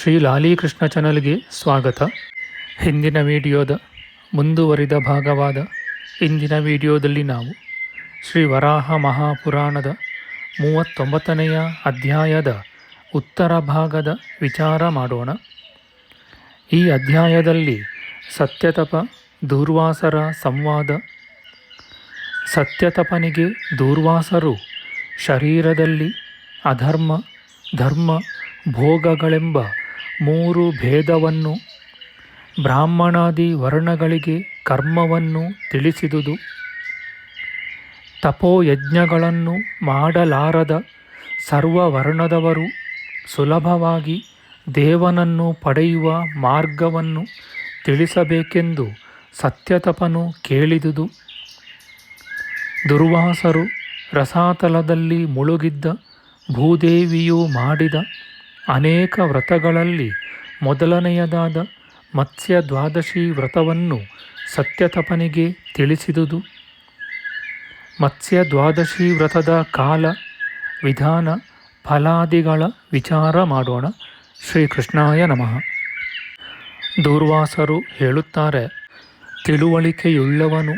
ಶ್ರೀ ಲಾಲೀಕೃಷ್ಣ ಚಾನಲ್ಗೆ ಸ್ವಾಗತ. ಹಿಂದಿನ ವಿಡಿಯೋದ ಮುಂದುವರಿದ ಭಾಗವಾದ ಇಂದಿನ ವಿಡಿಯೋದಲ್ಲಿ ನಾವು ಶ್ರೀ ವರಾಹ ಮಹಾಪುರಾಣದ ಮೂವತ್ತೊಂಬತ್ತನೆಯ ಅಧ್ಯಾಯದ ಉತ್ತರ ಭಾಗದ ವಿಚಾರ ಮಾಡೋಣ. ಈ ಅಧ್ಯಾಯದಲ್ಲಿ ಸತ್ಯತಪ ದೂರ್ವಾಸರ ಸಂವಾದ. ಸತ್ಯತಪನಿಗೆ ದೂರ್ವಾಸರು ಶರೀರದಲ್ಲಿ ಅಧರ್ಮ, ಧರ್ಮ, ಭೋಗಗಳೆಂಬ ಮೂರು ಭೇದವನ್ನು ಬ್ರಾಹ್ಮಣಾದಿ ವರ್ಣಗಳಿಗೆ ಕರ್ಮವನ್ನು ತಿಳಿಸಿದುದು. ತಪೋಯಜ್ಞಗಳನ್ನು ಮಾಡಲಾರದ ಸರ್ವವರ್ಣದವರು ಸುಲಭವಾಗಿ ದೇವನನ್ನು ಪಡೆಯುವ ಮಾರ್ಗವನ್ನು ತಿಳಿಸಬೇಕೆಂದು ಸತ್ಯತಪನು ಕೇಳಿದುದು. ದುರ್ವಾಸರು ರಸಾತಲದಲ್ಲಿ ಮುಳುಗಿದ್ದ ಭೂದೇವಿಯು ಮಾಡಿದ ಅನೇಕ ವ್ರತಗಳಲ್ಲಿ ಮೊದಲನೆಯದಾದ ಮತ್ಸ್ಯ ದ್ವಾದಶಿ ವ್ರತವನ್ನು ಸತ್ಯತಪನಿಗೆ ತಿಳಿಸಿದುದು. ಮತ್ಸ್ಯ ದ್ವಾದಶಿ ವ್ರತದ ಕಾಲ, ವಿಧಾನ, ಫಲಾದಿಗಳ ವಿಚಾರ ಮಾಡೋಣ. ಶ್ರೀಕೃಷ್ಣಾಯ ನಮಃ. ದೂರ್ವಾಸರು ಹೇಳುತ್ತಾರೆ, ತಿಳುವಳಿಕೆಯುಳ್ಳವನು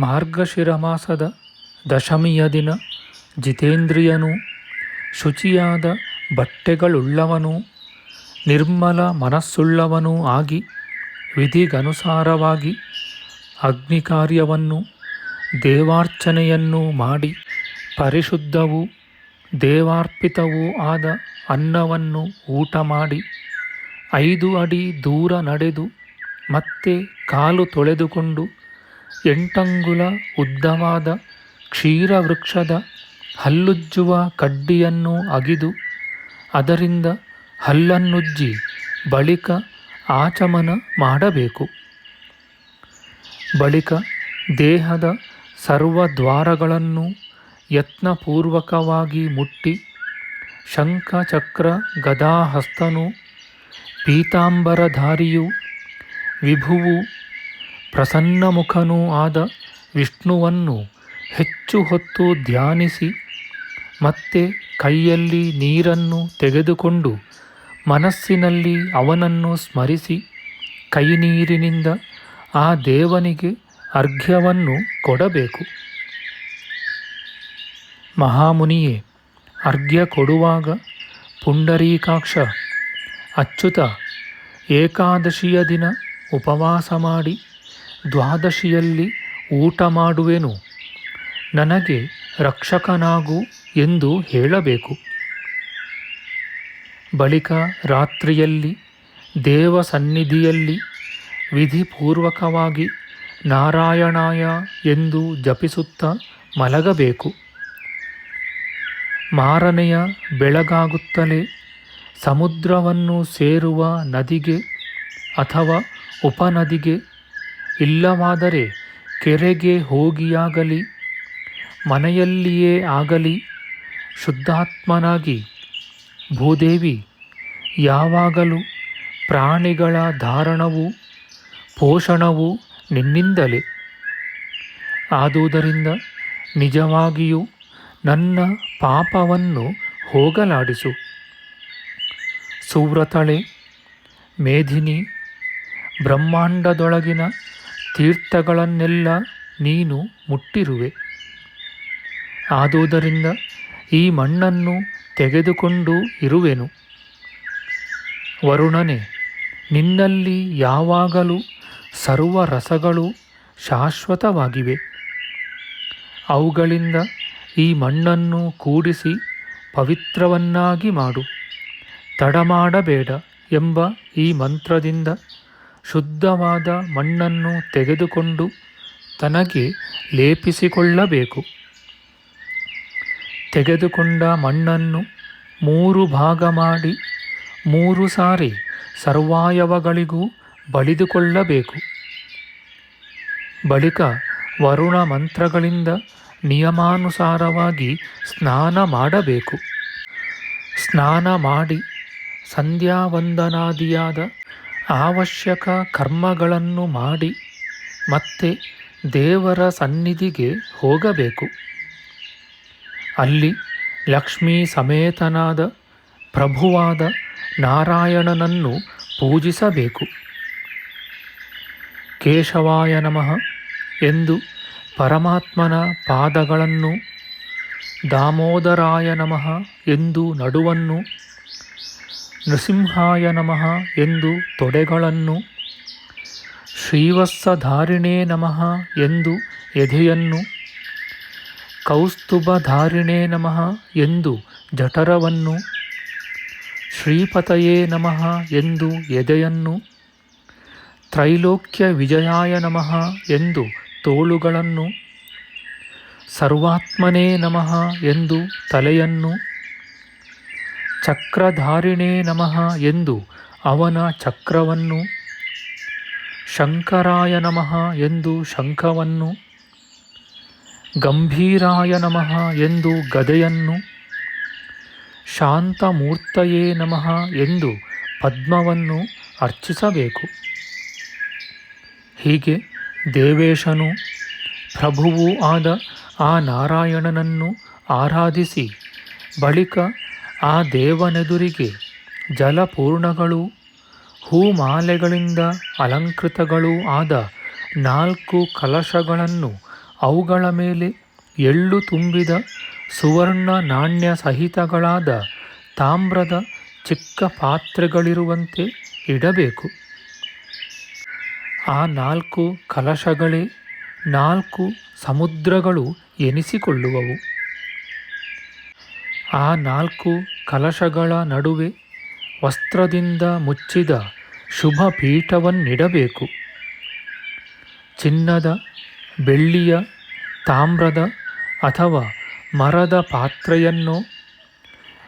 ಮಾರ್ಗಶಿರ ಮಾಸದ ದಶಮಿಯ ದಿನ ಜಿತೇಂದ್ರಿಯನು ಶುಚಿಯಾದ ಬಟ್ಟೆಗಳುಳ್ಳವನು, ನಿರ್ಮಲ ಮನಸ್ಸುಳ್ಳವನೂ ಆಗಿ, ವಿಧಿಗನುಸಾರವಾಗಿ ಅಗ್ನಿ ಕಾರ್ಯವನ್ನು ದೇವಾರ್ಚನೆಯನ್ನು ಮಾಡಿ, ಪರಿಶುದ್ಧವೂ ದೇವಾರ್ಪಿತವೂ ಆದ ಅನ್ನವನ್ನು ಊಟ ಮಾಡಿ ಐದು ಅಡಿ ದೂರ ನಡೆದು ಮತ್ತೆ ಕಾಲು ತೊಳೆದುಕೊಂಡು, ಎಂಟಂಗುಲ ಉದ್ದವಾದ ಕ್ಷೀರವೃಕ್ಷದ ಹಲ್ಲುಜ್ಜುವ ಕಡ್ಡಿಯನ್ನು ಅಗಿದು ಅದರಿಂದ ಹಲ್ಲನ್ನುಜ್ಜಿ ಬಳಿಕ ಆಚಮನ ಮಾಡಬೇಕು. ಬಳಿಕ ದೇಹದ ಸರ್ವ ದ್ವಾರಗಳನ್ನು ಯತ್ನಪೂರ್ವಕವಾಗಿ ಮುಟ್ಟಿ ಶಂಖ ಚಕ್ರ ಗದಾಹಸ್ತನು ಪೀತಾಂಬರಧಾರಿಯು ವಿಭುವು ಪ್ರಸನ್ನಮುಖನೂ ಆದ ವಿಷ್ಣುವನ್ನು ಹೆಚ್ಚು ಹೊತ್ತು ಧ್ಯಾನಿಸಿ ಮತ್ತೆ ಕೈಯಲ್ಲಿ ನೀರನ್ನು ತೆಗೆದುಕೊಂಡು ಮನಸ್ಸಿನಲ್ಲಿ ಅವನನ್ನು ಸ್ಮರಿಸಿ ಕೈ ನೀರಿನಿಂದ ಆ ದೇವನಿಗೆ ಅರ್ಘ್ಯವನ್ನು ಕೊಡಬೇಕು. ಮಹಾಮುನಿಯೇ, ಅರ್ಘ್ಯ ಕೊಡುವಾಗ ಪುಂಡರೀಕಾಕ್ಷ, ಅಚ್ಯುತ, ಏಕಾದಶಿಯ ದಿನ ಉಪವಾಸ ಮಾಡಿ ದ್ವಾದಶಿಯಲ್ಲಿ ಊಟ ಮಾಡುವೆನು. ನನಗೆ ರಕ್ಷಕನಾಗು ಎಂದು ಹೇಳಬೇಕು. ಬಳಿಕ ರಾತ್ರಿಯಲ್ಲಿ, ದೇವ ಸನ್ನಿಧಿಯಲ್ಲಿ ವಿಧಿಪೂರ್ವಕವಾಗಿ ನಾರಾಯಣಾಯ ಎಂದು ಜಪಿಸುತ್ತಾ ಮಲಗಬೇಕು. ಮಾರನೆಯ ಬೆಳಗಾಗುತ್ತಲೇ ಸಮುದ್ರವನ್ನು ಸೇರುವ ನದಿಗೆ ಅಥವಾ ಉಪನದಿಗೆ ಇಲ್ಲವಾದರೆ ಕೆರೆಗೆ ಹೋಗಿಯಾಗಲಿ, ಮನೆಯಲ್ಲಿಯೇ ಆಗಲಿ ಶುದ್ಧಾತ್ಮನಾಗಿ ಭೂದೇವಿ ಯಾವಾಗಲೂ ಪ್ರಾಣಿಗಳ ಧಾರಣವು ಪೋಷಣವು ನಿನ್ನಿಂದಲೇ. ಆದುದರಿಂದ ನಿಜವಾಗಿಯೂ ನನ್ನ ಪಾಪವನ್ನು ಹೋಗಲಾಡಿಸು. ಸುವ್ರತಳೆ, ಮೇಧಿನಿ, ಬ್ರಹ್ಮಾಂಡದೊಳಗಿನ ತೀರ್ಥಗಳನ್ನೆಲ್ಲ ನೀನು ಮುಟ್ಟಿರುವೆ. ಆದುದರಿಂದ ಈ ಮಣ್ಣನ್ನು ತೆಗೆದುಕೊಂಡು ಇರುವೆನು. ವರುಣನೆ, ನಿನ್ನಲ್ಲಿ ಯಾವಾಗಲೂ ಸರ್ವ ರಸಗಳು ಶಾಶ್ವತವಾಗಿವೆ. ಅವುಗಳಿಂದ ಈ ಮಣ್ಣನ್ನು ಕೂಡಿಸಿ ಪವಿತ್ರವನ್ನಾಗಿ ಮಾಡು. ತಡಮಾಡಬೇಡ ಎಂಬ ಈ ಮಂತ್ರದಿಂದ ಶುದ್ಧವಾದ ಮಣ್ಣನ್ನು ತೆಗೆದುಕೊಂಡು ತನಗೆ ಲೇಪಿಸಿಕೊಳ್ಳಬೇಕು. ತೆಗೆದುಕೊಂಡ ಮಣ್ಣನ್ನು ಮೂರು ಭಾಗ ಮಾಡಿ ಮೂರು ಸಾರಿ ಸರ್ವಾಯವಗಳಿಗೂ ಬಳಿದುಕೊಳ್ಳಬೇಕು. ಬಳಿಕ ವರುಣ ಮಂತ್ರಗಳಿಂದ ನಿಯಮಾನುಸಾರವಾಗಿ ಸ್ನಾನ ಮಾಡಬೇಕು. ಸ್ನಾನ ಮಾಡಿ ಸಂಧ್ಯಾವಂದನಾದಿಯಾದ ಅವಶ್ಯಕ ಕರ್ಮಗಳನ್ನು ಮಾಡಿ ಮತ್ತೆ ದೇವರ ಸನ್ನಿಧಿಗೆ ಹೋಗಬೇಕು. ಅಲ್ಲಿ ಲಕ್ಷ್ಮೀ ಸಮೇತನಾದ ಪ್ರಭುವಾದ ನಾರಾಯಣನನ್ನು ಪೂಜಿಸಬೇಕು. ಕೇಶವಾಯ ನಮಃ ಎಂದು ಪರಮಾತ್ಮನ ಪಾದಗಳನ್ನು ದಾಮೋದರಾಯ ನಮಃ ಎಂದು ನಡುವನ್ನು ನೃಸಿಂಹಾಯ ನಮಃ ಎಂದು ತೊಡೆಗಳನ್ನು ಶ್ರೀವತ್ಸಧಾರಿಣೇ ನಮಃ ಎಂದು ಎದೆಯನ್ನು ಕೌಸ್ತುಭಧಾರಿಣೇ ನಮಃ ಎಂದು ಜಠರವನ್ನು, ಶ್ರೀಪತಯೇ ನಮಃ ಎಂದು ಎದೆಯನ್ನು, ತ್ರೈಲೋಕ್ಯ ವಿಜಯಾಯ ನಮಃ ಎಂದು ತೋಳುಗಳನ್ನು, ಸರ್ವಾತ್ಮನೇ ನಮಃ ಎಂದು ತಲೆಯನ್ನು, ಚಕ್ರಧಾರಿಣೇ ನಮಃ ಎಂದು ಅವನ ಚಕ್ರವನ್ನು, ಶಂಕರಾಯ ನಮಃ ಎಂದು ಶಂಖವನ್ನು ಗಂಭೀರಾಯ ನಮಃ ಎಂದು ಗದೆಯನ್ನು, ಶಾಂತಮೂರ್ತಯೇ ನಮಃ ಎಂದು ಪದ್ಮವನ್ನು ಅರ್ಚಿಸಬೇಕು. ಹೀಗೆ ದೇವೇಶನು ಪ್ರಭುವೂ ಆದ ಆ ನಾರಾಯಣನನ್ನು ಆರಾಧಿಸಿ, ಬಳಿಕ ಆ ದೇವನೆದುರಿಗೆ ಜಲಪೂರ್ಣಗಳು, ಹೂಮಾಲೆಗಳಿಂದ ಅಲಂಕೃತಗಳೂ ಆದ ನಾಲ್ಕು ಕಲಶಗಳನ್ನು ಅವುಗಳ ಮೇಲೆ ಎಳ್ಳು ತುಂಬಿದ ಸುವರ್ಣ ನಾಣ್ಯ ಸಹಿತಗಳಾದ ತಾಮ್ರದ ಚಿಕ್ಕ ಪಾತ್ರೆಗಳಿರುವಂತೆ ಇಡಬೇಕು. ಆ ನಾಲ್ಕು ಕಲಶಗಳೇ ನಾಲ್ಕು ಸಮುದ್ರಗಳು ಎನಿಸಿಕೊಳ್ಳುವವು. ಆ ನಾಲ್ಕು ಕಲಶಗಳ ನಡುವೆ ವಸ್ತ್ರದಿಂದ ಮುಚ್ಚಿದ ಶುಭ ಪೀಠವನ್ನಿಡಬೇಕು ಚಿನ್ನದ ಬೆಳ್ಳಿಯ ತಾಮ್ರದ ಅಥವಾ ಮರದ ಪಾತ್ರೆಯನ್ನು?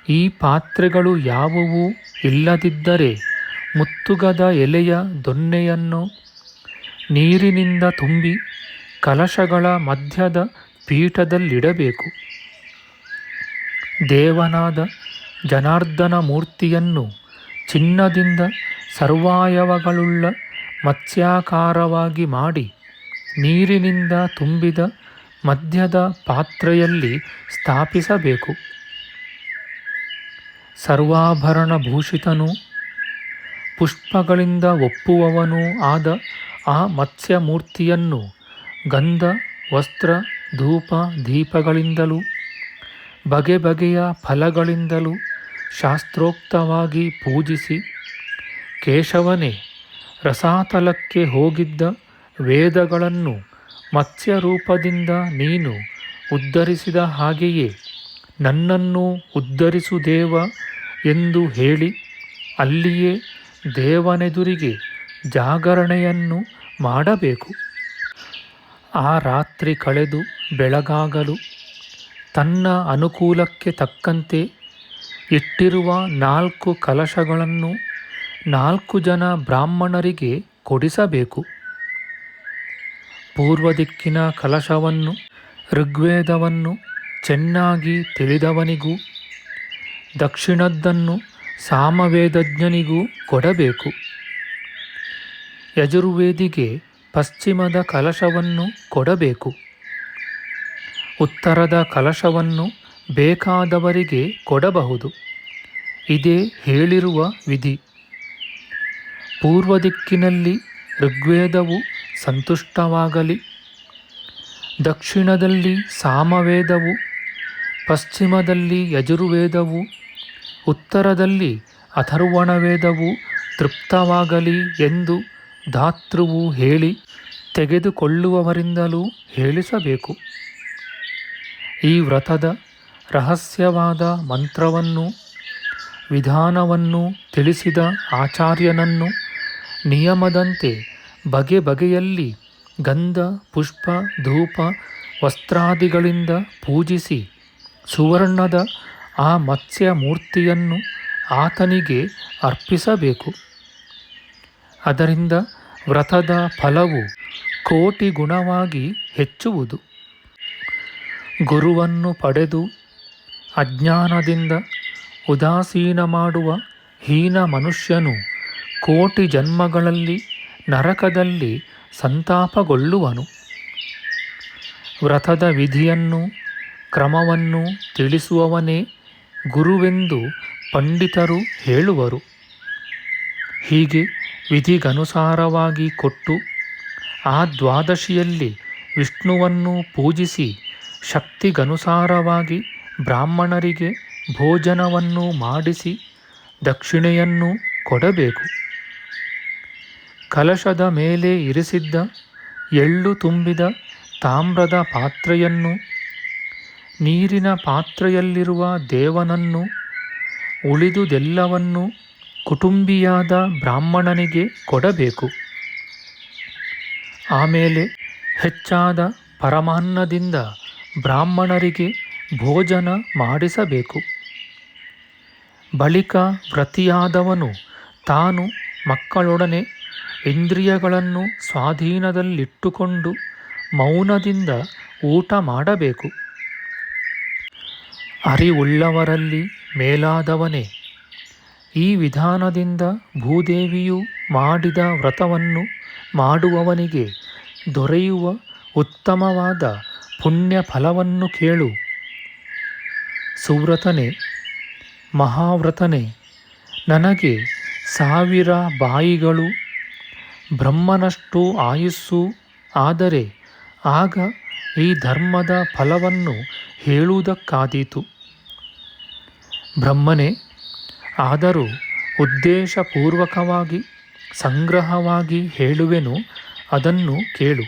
ಈ ಪಾತ್ರೆಗಳು ಯಾವುವೂ ಇಲ್ಲದಿದ್ದರೆ ಮುತ್ತುಗದ ಎಲೆಯ ದೊನ್ನೆಯನ್ನು ನೀರಿನಿಂದ ತುಂಬಿ ಕಲಶಗಳ ಮಧ್ಯದ ಪೀಠದಲ್ಲಿಡಬೇಕು. ದೇವನಾದ ಜನಾರ್ದನ ಮೂರ್ತಿಯನ್ನು ಚಿನ್ನದಿಂದ ಸರ್ವಾಯವಗಳುಳ್ಳ ಮತ್ಸ್ಯಾಕಾರವಾಗಿ ಮಾಡಿ ನೀರಿನಿಂದ ತುಂಬಿದ ಮಧ್ಯದ ಪಾತ್ರೆಯಲ್ಲಿ ಸ್ಥಾಪಿಸಬೇಕು. ಸರ್ವಾಭರಣ ಭೂಷಿತನೂ, ಪುಷ್ಪಗಳಿಂದ ಒಪ್ಪುವವನೂ ಆದ ಆ ಮತ್ಸ್ಯಮೂರ್ತಿಯನ್ನು ಗಂಧ, ವಸ್ತ್ರ, ಧೂಪ, ದೀಪಗಳಿಂದಲೂ, ಬಗೆ ಬಗೆಯ ಫಲಗಳಿಂದಲೂ ಶಾಸ್ತ್ರೋಕ್ತವಾಗಿ ಪೂಜಿಸಿ ಕೇಶವನೇ ರಸಾತಲಕ್ಕೆ ಹೋಗಿದ್ದ ವೇದಗಳನ್ನು ಮತ್ಸ್ಯರೂಪದಿಂದ ನೀನು ಉದ್ಧರಿಸಿದ ಹಾಗೆಯೇ ನನ್ನನ್ನು ಉದ್ಧರಿಸು ದೇವ ಎಂದು ಹೇಳಿ ಅಲ್ಲಿಯೇ ದೇವನೆದುರಿಗೆ ಜಾಗರಣೆಯನ್ನು ಮಾಡಬೇಕು. ಆ ರಾತ್ರಿ ಕಳೆದು ಬೆಳಗಾಗಲು ತನ್ನ ಅನುಕೂಲಕ್ಕೆ ತಕ್ಕಂತೆ ಇಟ್ಟಿರುವ ನಾಲ್ಕು ಕಲಶಗಳನ್ನು ನಾಲ್ಕು ಜನ ಬ್ರಾಹ್ಮಣರಿಗೆ ಕೊಡಿಸಬೇಕು. ಪೂರ್ವ ದಿಕ್ಕಿನ ಕಲಶವನ್ನು, ಋಗ್ವೇದವನ್ನು ಚೆನ್ನಾಗಿ ತಿಳಿದವನಿಗೂ, ದಕ್ಷಿಣದ್ದನ್ನು ಸಾಮವೇದಜ್ಞನಿಗೂ ಕೊಡಬೇಕು. ಯಜುರ್ವೇದಿಗೆ ಪಶ್ಚಿಮದ ಕಲಶವನ್ನು ಕೊಡಬೇಕು. ಉತ್ತರದ ಕಲಶವನ್ನು ಬೇಕಾದವರಿಗೆ ಕೊಡಬಹುದು. ಇದೇ ಹೇಳಿರುವ ವಿಧಿ. ಪೂರ್ವ ದಿಕ್ಕಿನಲ್ಲಿ ಋಗ್ವೇದವು ಸಂತುಷ್ಟವಾಗಲಿ. ದಕ್ಷಿಣದಲ್ಲಿ ಸಾಮವೇದವು, ಪಶ್ಚಿಮದಲ್ಲಿ ಯಜುರ್ವೇದವು, ಉತ್ತರದಲ್ಲಿ ಅಥರ್ವಣವೇದವು ತೃಪ್ತವಾಗಲಿ ಎಂದು ಧಾತೃವು ಹೇಳಿ ತೆಗೆದುಕೊಳ್ಳುವವರಿಂದಲೂ ಹೇಳಿಸಬೇಕು. ಈ ವ್ರತದ ರಹಸ್ಯವಾದ ಮಂತ್ರವನ್ನು, ವಿಧಾನವನ್ನು ತಿಳಿಸಿದ ಆಚಾರ್ಯನನ್ನು ನಿಯಮದಂತೆ ಬಗೆ ಬಗೆಯಲ್ಲಿ ಗಂಧ, ಪುಷ್ಪ, ಧೂಪ, ವಸ್ತ್ರಾದಿಗಳಿಂದ ಪೂಜಿಸಿ ಸುವರ್ಣದ ಆ ಮತ್ಸ್ಯ ಮೂರ್ತಿಯನ್ನು ಆತನಿಗೆ ಅರ್ಪಿಸಬೇಕು. ಅದರಿಂದ ವ್ರತದ ಫಲವು ಕೋಟಿ ಗುಣವಾಗಿ ಹೆಚ್ಚುವುದು. ಗುರುವನ್ನು ಪಡೆದು ಅಜ್ಞಾನದಿಂದ ಉದಾಸೀನ ಮಾಡುವ ಹೀನ ಮನುಷ್ಯನು ಕೋಟಿ ಜನ್ಮಗಳಲ್ಲಿ ನರಕದಲ್ಲಿ ಸಂತಾಪಗೊಳ್ಳುವನು. ವ್ರತದ ವಿಧಿಯನ್ನು, ಕ್ರಮವನ್ನು ತಿಳಿಸುವವನೇ ಗುರುವೆಂದು ಪಂಡಿತರು ಹೇಳುವರು. ಹೀಗೆ ವಿಧಿಗನುಸಾರವಾಗಿ ಕೊಟ್ಟು ಆ ದ್ವಾದಶಿಯಲ್ಲಿ ವಿಷ್ಣುವನ್ನು ಪೂಜಿಸಿ ಶಕ್ತಿಗನುಸಾರವಾಗಿ ಬ್ರಾಹ್ಮಣರಿಗೆ ಭೋಜನವನ್ನು ಮಾಡಿಸಿ ದಕ್ಷಿಣೆಯನ್ನು ಕೊಡಬೇಕು. ಕಲಶದ ಮೇಲೆ ಇರಿಸಿದ್ದ ಎಳ್ಳು ತುಂಬಿದ ತಾಮ್ರದ ಪಾತ್ರೆಯನ್ನು, ನೀರಿನ ಪಾತ್ರೆಯಲ್ಲಿರುವ ದೇವನನ್ನು, ಉಳಿದುದೆಲ್ಲವನ್ನು ಕುಟುಂಬಿಯಾದ ಬ್ರಾಹ್ಮಣನಿಗೆ ಕೊಡಬೇಕು. ಆಮೇಲೆ ಹೆಚ್ಚಾದ ಪರಮಾನ್ನದಿಂದ ಬ್ರಾಹ್ಮಣರಿಗೆ ಭೋಜನ ಮಾಡಿಸಬೇಕು. ಬಳಿಕ ವ್ರತಿಯಾದವನು ತಾನು ಮಕ್ಕಳೊಡನೆ ಇಂದ್ರಿಯಗಳನ್ನು ಸ್ವಾಧೀನದಲ್ಲಿಟ್ಟುಕೊಂಡು ಮೌನದಿಂದ ಊಟ ಮಾಡಬೇಕು. ಅರಿವುಳ್ಳವರಲ್ಲಿ ಮೇಲಾದವನೇ, ಈ ವಿಧಾನದಿಂದ ಭೂದೇವಿಯು ಮಾಡಿದ ವ್ರತವನ್ನು ಮಾಡುವವನಿಗೆ ದೊರೆಯುವ ಉತ್ತಮವಾದ ಪುಣ್ಯ ಫಲವನ್ನು ಕೇಳು. ಸುವ್ರತನೆ, ಮಹಾವ್ರತನೆ, ನನಗೆ ಸಾವಿರ ಬಾಯಿಗಳು ಬ್ರಹ್ಮನಷ್ಟು ಆಯುಸ್ಸು ಆದರೆ ಆಗ ಈ ಧರ್ಮದ ಫಲವನ್ನು ಹೇಳುವುದಕ್ಕಾದೀತು. ಬ್ರಹ್ಮನೇ, ಆದರೂ ಉದ್ದೇಶಪೂರ್ವಕವಾಗಿ, ಸಂಗ್ರಹವಾಗಿ ಹೇಳುವೆನು, ಅದನ್ನು ಕೇಳು.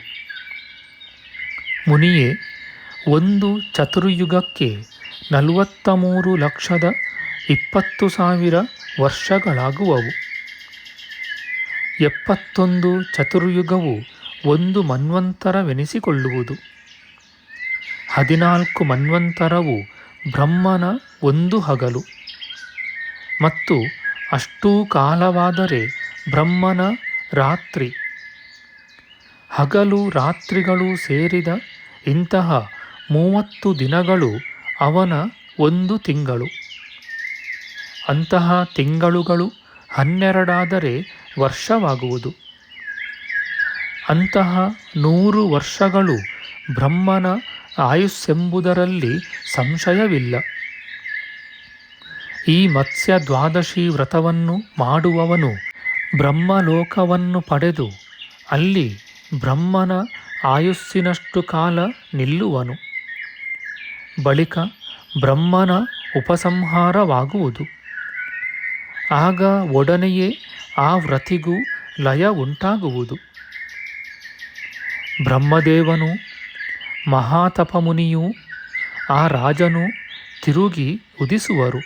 ಮುನಿಯೇ, ಒಂದು ಚತುರ್ಯುಗಕ್ಕೆ ನಲವತ್ತ ಮೂರು ಲಕ್ಷದ ಇಪ್ಪತ್ತು ಸಾವಿರ ವರ್ಷಗಳಾಗುವವು. ಎಪ್ಪತ್ತೊಂದು ಚತುರ್ಯುಗವು ಒಂದು ಮನ್ವಂತರವೆನಿಸಿಕೊಳ್ಳುವುದು. ಹದಿನಾಲ್ಕು ಮನ್ವಂತರವು ಬ್ರಹ್ಮನ ಒಂದು ಹಗಲು. ಮತ್ತು ಅಷ್ಟೂ ಕಾಲವಾದರೆ ಬ್ರಹ್ಮನ ರಾತ್ರಿ. ಹಗಲು ರಾತ್ರಿಗಳು ಸೇರಿದ ಇಂತಹ ಮೂವತ್ತು ದಿನಗಳು ಅವನ ಒಂದು ತಿಂಗಳು. ಅಂತಹ ತಿಂಗಳುಗಳು ಹನ್ನೆರಡಾದರೆ ವರ್ಷವಾಗುವುದು. ಅಂತಹ ನೂರು ವರ್ಷಗಳು ಬ್ರಹ್ಮನ ಆಯುಸ್ಸೆಂಬುದರಲ್ಲಿ ಸಂಶಯವಿಲ್ಲ. ಈ ಮತ್ಸ್ಯ ದ್ವಾದಶಿ ವ್ರತವನ್ನು ಮಾಡುವವನು ಬ್ರಹ್ಮಲೋಕವನ್ನು ಪಡೆದು ಅಲ್ಲಿ ಬ್ರಹ್ಮನ ಆಯುಸ್ಸಿನಷ್ಟು ಕಾಲ ನಿಲ್ಲುವನು. ಬಳಿಕ ಬ್ರಹ್ಮನ ಉಪಸಂಹಾರವಾಗುವುದು. ಆಗ ಒಡನೆಯೇ ಆ ವ್ರತಿಗೂ ಲಯ ಉಂಟಾಗುವುದು. ಬ್ರಹ್ಮದೇವನು, ಮಹಾತಪಮುನಿಯು, ಆ ರಾಜನು ತಿರುಗಿ ಉದಿಸುವರು.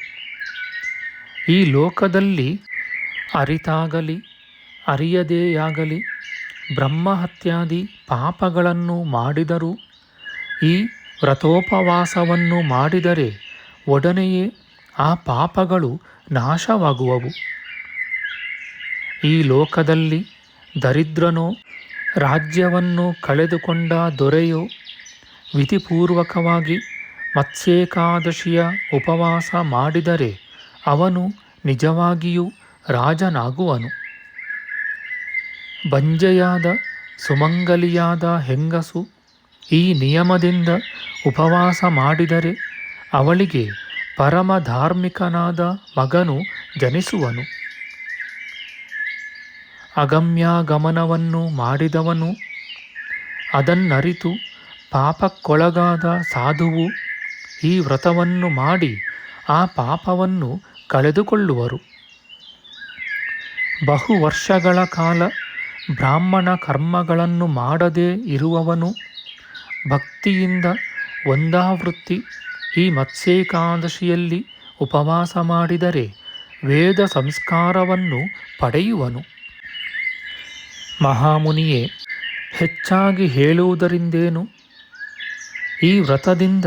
ಈ ಲೋಕದಲ್ಲಿ ಅರಿತಾಗಲಿ, ಅರಿಯದೆಯಾಗಲಿ, ಬ್ರಹ್ಮಹತ್ಯಾದಿ ಪಾಪಗಳನ್ನು ಮಾಡಿದರೂ, ಈ ವ್ರತೋಪವಾಸವನ್ನು ಮಾಡಿದರೆ ಒಡನೆಯೇ ಆ ಪಾಪಗಳು ನಾಶವಾಗುವವು. ಈ ಲೋಕದಲ್ಲಿ ದರಿದ್ರನೋ, ರಾಜ್ಯವನ್ನು ಕಳೆದುಕೊಂಡ ದೊರೆಯೋ, ವಿಧಿಪೂರ್ವಕವಾಗಿ ಮತ್ಸ್ಯೇಕಾದಶಿಯ ಉಪವಾಸ ಮಾಡಿದರೆ ಅವನು ನಿಜವಾಗಿಯೂ ರಾಜನಾಗುವನು. ಬಂಜೆಯಾದ ಸುಮಂಗಲಿಯಾದ ಹೆಂಗಸು ಈ ನಿಯಮದಿಂದ ಉಪವಾಸ ಮಾಡಿದರೆ ಅವಳಿಗೆ ಪರಮ ಧಾರ್ಮಿಕನಾದ ಮಗನು ಜನಿಸುವನು. ಅಗಮ್ಯಾಗಮನವನ್ನು ಮಾಡಿದವನು. ಅದನ್ನರಿತು ಪಾಪಕ್ಕೊಳಗಾದ ಸಾಧುವು ಈ ವ್ರತವನ್ನು ಮಾಡಿ ಆ ಪಾಪವನ್ನು ಕಳೆದುಕೊಳ್ಳುವರು. ಬಹು ವರ್ಷಗಳ ಕಾಲ ಬ್ರಾಹ್ಮಣ ಕರ್ಮಗಳನ್ನು ಮಾಡದೇ ಇರುವವನು ಭಕ್ತಿಯಿಂದ ಒಂದಾವೃತ್ತಿ ಈ ಮತ್ಸ್ಯೇಕಾದಶಿಯಲ್ಲಿ ಉಪವಾಸ ಮಾಡಿದರೆ ವೇದ ಸಂಸ್ಕಾರವನ್ನು ಪಡೆಯುವನು. ಮಹಾಮುನಿಯೇ, ಹೆಚ್ಚಾಗಿ ಹೇಳುವುದರಿಂದೇನು? ಈ ವ್ರತದಿಂದ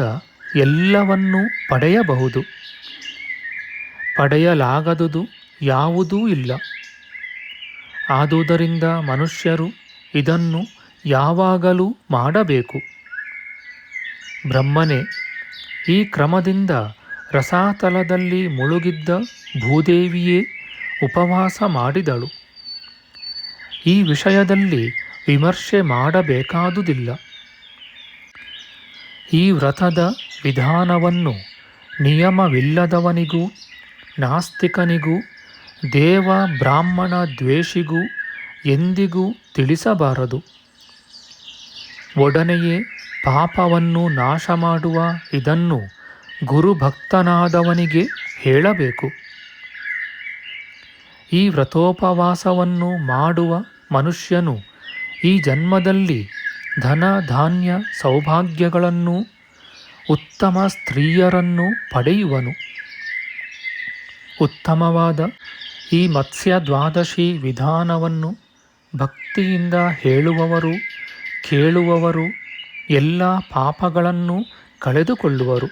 ಎಲ್ಲವನ್ನೂ ಪಡೆಯಬಹುದು. ಪಡೆಯಲಾಗದುದು ಯಾವುದೂ ಇಲ್ಲ. ಆದುದರಿಂದ ಮನುಷ್ಯರು ಇದನ್ನು ಯಾವಾಗಲೂ ಮಾಡಬೇಕು. ಬ್ರಹ್ಮನೇ ಈ ಕ್ರಮದಿಂದ ರಸಾತಲದಲ್ಲಿ ಮುಳುಗಿದ್ದ ಭೂದೇವಿಯೇ ಉಪವಾಸ ಮಾಡಿದಳು. ಈ ವಿಷಯದಲ್ಲಿ ವಿಮರ್ಶೆ ಮಾಡಬೇಕಾದುದಿಲ್ಲ. ಈ ವ್ರತದ ವಿಧಾನವನ್ನು ನಿಯಮವಿಲ್ಲದವನಿಗೂ, ನಾಸ್ತಿಕನಿಗೂ, ದೇವ ಬ್ರಾಹ್ಮಣ ದ್ವೇಷಿಗೂ ಎಂದಿಗೂ ತಿಳಿಸಬಾರದು. ಒಡನೆಯೇ ಪಾಪವನ್ನು ನಾಶ ಮಾಡುವ ಇದನ್ನು ಗುರುಭಕ್ತನಾದವನಿಗೆ ಹೇಳಬೇಕು. ಈ ವ್ರತೋಪವಾಸವನ್ನು ಮಾಡುವ ಮನುಷ್ಯನು ಈ ಜನ್ಮದಲ್ಲಿ ಧನ, ಧಾನ್ಯ, ಸೌಭಾಗ್ಯಗಳನ್ನು, ಉತ್ತಮ ಸ್ತ್ರೀಯರನ್ನು ಪಡೆಯುವನು. ಉತ್ತಮವಾದ ಈ ಮತ್ಸ್ಯ ದ್ವಾದಶಿ ವಿಧಾನವನ್ನು ಭಕ್ತಿಯಿಂದ ಹೇಳುವವರು, ಕೇಳುವವರು ಎಲ್ಲ ಪಾಪಗಳನ್ನು ಕಳೆದುಕೊಳ್ಳುವರು.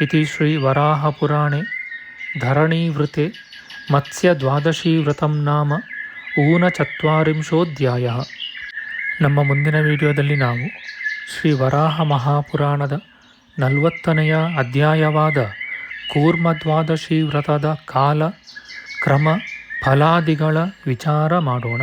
ಇತಿ ಶ್ರೀ ವರಾಹಪುರಾಣೆ ಧರಣೀವೃತೆ. ಮತ್ಸ್ಯ ದ್ವಾದಶಿ ವ್ರತಂ ನಾಮ. ಊನಚತ್ವರಿಂಶೋಧ್ಯಾಯ ನಮ್ಮ ಮುಂದಿನ ವಿಡಿಯೋದಲ್ಲಿ ನಾವು ಶ್ರೀ ವರಾಹ ಮಹಾಪುರಾಣದ ನಲವತ್ತನೆಯ ಅಧ್ಯಾಯವಾದ ಕೂರ್ಮದ್ವಾದಶಿ ವ್ರತದ ಕಾಲ ಕ್ರಮ ಫಲಾದಿಗಳ ವಿಚಾರ ಮಾಡೋಣ.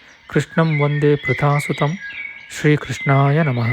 ಕೃಷ್ಣಂ ವಂದೇ ಪೃಥಾಸುತಂ ಶ್ರೀಕೃಷ್ಣಾಯ ನಮಃ